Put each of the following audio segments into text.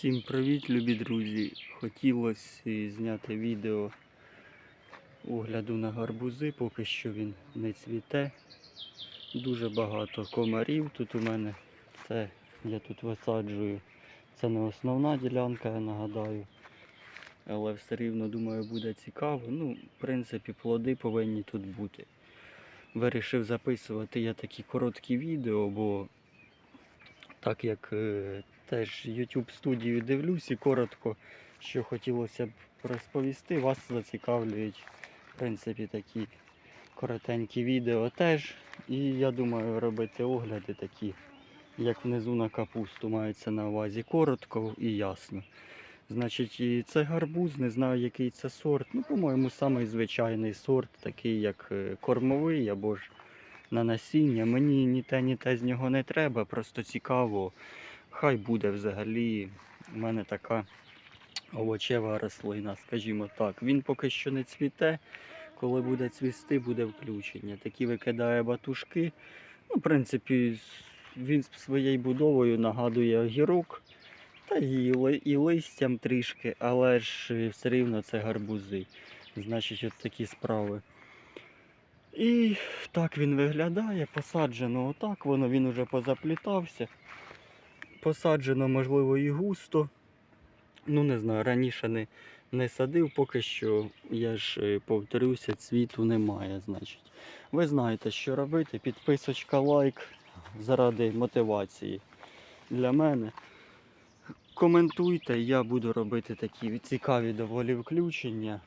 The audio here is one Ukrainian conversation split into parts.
Всім привіт, любі друзі! Хотілося зняти відео огляду на гарбузи, поки що він не цвіте. Дуже багато комарів тут у мене. Це я тут висаджую. Це не основна ділянка, я нагадаю. Але все рівно, думаю, буде цікаво. Ну, в принципі, плоди повинні тут бути. Вирішив записувати я такі короткі відео, бо так як е, теж YouTube студію дивлюсь і коротко, що хотілося б розповісти, вас зацікавлюють, в принципі, такі коротенькі відео теж. І я думаю робити огляди такі, як внизу на капусту мається на увазі коротко і ясно. Значить, і це гарбуз, не знаю, який це сорт. Ну, по-моєму, самий звичайний сорт, такий як е, кормовий або ж на насіння. Мені ні те, ні те з нього не треба, просто цікаво. Хай буде взагалі. У мене така овочева рослина, скажімо так. Він поки що не цвіте. Коли буде цвісти, буде включення. Такі викидає батушки. Ну, в принципі, він своєю будовою нагадує огірок. Та і, і листям трішки, але ж все рівно це гарбузи. Значить, от такі справи. І так він виглядає, посаджено отак, воно він уже позаплітався. Посаджено, можливо, і густо. Ну, не знаю, раніше не, не садив, поки що, я ж е, повторюся, цвіту немає, значить. Ви знаєте, що робити. Підписочка, лайк заради мотивації для мене. Коментуйте, я буду робити такі цікаві доволі включення.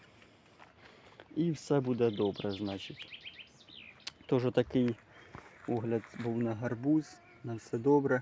І все буде добре, значить. Тож такий огляд був на гарбуз. На все добре.